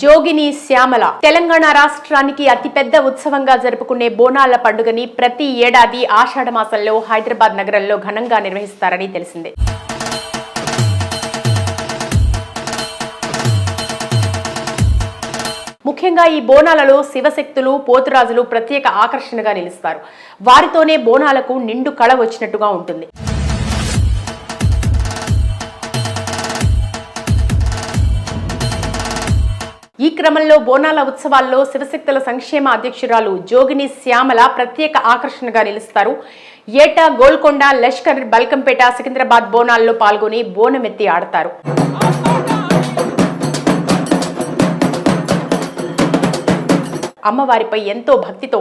జోగిని శ్యామల. తెలంగాణ రాష్ట్రానికి అతిపెద్ద ఉత్సవంగా జరుపుకునే బోనాల పండుగని ప్రతి ఏడాది ఆషాఢ మాసంలో హైదరాబాద్ నగరంలో ఘనంగా నిర్వహిస్తారని తెలిసిందే. ముఖ్యంగా ఈ బోనాలలో శివశక్తులు పోతురాజులు ప్రత్యేక ఆకర్షణగా నిలుస్తారు. వారితోనే బోనాలకు నిండు కళ వచ్చినట్టుగా ఉంటుంది. ఈ క్రమంలో బోనాల ఉత్సవాల్లో శివశక్తుల సంక్షేమ అధ్యక్షురాలు జోగిని శ్యామల ప్రత్యేక ఆకర్షణగా నిలుస్తారు. ఏటా గోల్కొండ లష్కర్ బల్కంపేట సికింద్రాబాద్ బోనాల్లో పాల్గొని బోనమెత్తి ఆడతారు. అమ్మవారిపై ఎంతో భక్తితో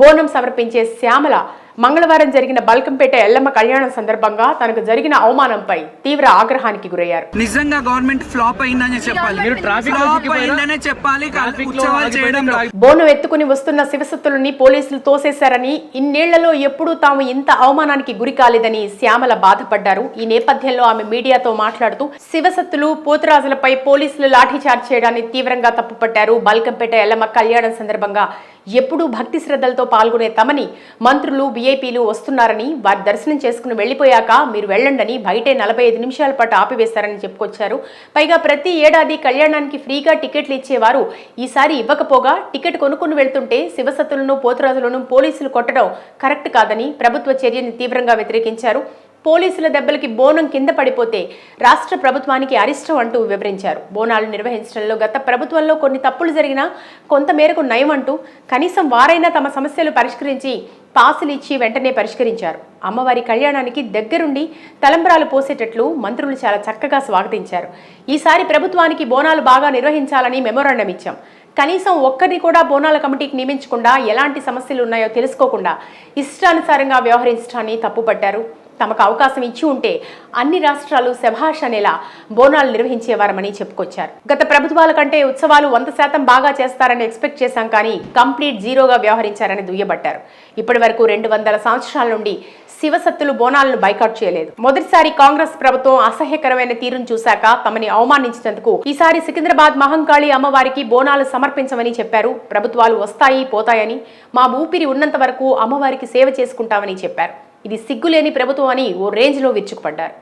బోనం సమర్పించే శ్యామల మంగళవారం జరిగిన బల్కంపేట ఎల్లమ్మ కళ్యాణం సందర్భంగా తనకు జరిగిన అవమానంపై తీవ్ర ఆగ్రహానికి గురయ్యారు. నిజంగా గవర్నమెంట్ ఫ్లాప్ అయిందని చెప్పాలి. మీరు ట్రాఫిక్ ఫ్లాప్? అయిందనే చెప్పాలి. బోనం ఎత్తుకుని వస్తున్న శివసత్తులని పోలీసులు తోసేశారని ఇన్నేళ్ళలో ఎప్పుడూ తాము ఇంత అవమానానికి గురి కాలేదని శ్యామల బాధపడ్డారు. ఈ నేపథ్యంలో ఆమె మీడియాతో మాట్లాడుతూ శివసత్తులు పోతురాజులపై పోలీసులు లాఠీచార్జ్ చేయడాన్ని తీవ్రంగా తప్పుపట్టారు. బల్కంపేట ఎల్లమ్మ కళ్యాణం సందర్భంగా ఎప్పుడూ భక్తి శ్రద్ధలతో పాల్గొనే తమని మంత్రులు వీఐపీలు వస్తున్నారని వారి దర్శనం చేసుకుని వెళ్ళిపోయాక మీరు వెళ్ళండని బయటే నలభై ఐదు నిమిషాల పాటు ఆపివేశారని చెప్పుకొచ్చారు. పైగా ప్రతి ఏడాది కళ్యాణానికి ఫ్రీగా టికెట్లు ఇచ్చేవారు ఈసారి ఇవ్వకపోగా టికెట్ కొనుక్కుని వెళ్తుంటే శివసత్తులను పోతురాజులను పోలీసులు కొట్టడం కరెక్ట్ కాదని ప్రభుత్వ చర్యని తీవ్రంగా వ్యతిరేకించారు. పోలీసుల దెబ్బలకి బోనం కింద పడిపోతే రాష్ట్ర ప్రభుత్వానికి అరిష్టం అంటూ వివరించారు. బోనాలు నిర్వహించడంలో గత ప్రభుత్వంలో కొన్ని తప్పులు జరిగినా కొంతమేరకు నయమంటూ నయం అంటూ కనీసం వారైనా తమ సమస్యలు పరిష్కరించి పాసులు ఇచ్చి వెంటనే పరిష్కరించారు. అమ్మవారి కళ్యాణానికి దగ్గరుండి తలంబరాలు పోసేటట్లు మంత్రులు చాలా చక్కగా స్వాగతించారు. ఈసారి ప్రభుత్వానికి బోనాలు బాగా నిర్వహించాలని మెమోరాండం ఇచ్చాం. కనీసం ఒక్కరిని కూడా బోనాల కమిటీకి నియమించకుండా ఎలాంటి సమస్యలు ఉన్నాయో తెలుసుకోకుండా ఇష్టానుసారంగా వ్యవహరించడాన్ని తప్పుపట్టారు. తమకు అవకాశం ఇచ్చి ఉంటే అన్ని రాష్ట్రాలు శభాష్ అనేలా బోనాలు నిర్వహించేవారమని చెప్పుకొచ్చారు. గత ప్రభుత్వాల కంటే ఉత్సవాలు వంద శాతం బాగా చేస్తారని ఎక్స్పెక్ట్ చేశాం కానీ కంప్లీట్ జీరోగా వ్యవహరించారని దుయ్యబట్టారు. ఇప్పటి వరకు రెండు వందల సంవత్సరాల నుండి శివసత్తులు బోనాలను బైకాట్ చేయలేదు. మొదటిసారి కాంగ్రెస్ ప్రభుత్వం అసహ్యకరమైన తీరును చూశాక తమని అవమానించినందుకు ఈసారి సికింద్రాబాద్ మహంకాళి అమ్మవారికి బోనాలు సమర్పించమని చెప్పారు. ప్రభుత్వాలు వస్తాయి పోతాయని మా ఊపిరి ఉన్నంత వరకు అమ్మవారికి సేవ చేసుకుంటామని చెప్పారు. ఇది సిగ్గులేని ప్రభుత్వం అని ఓ రేంజ్లో విరుచుకుపడ్డారు.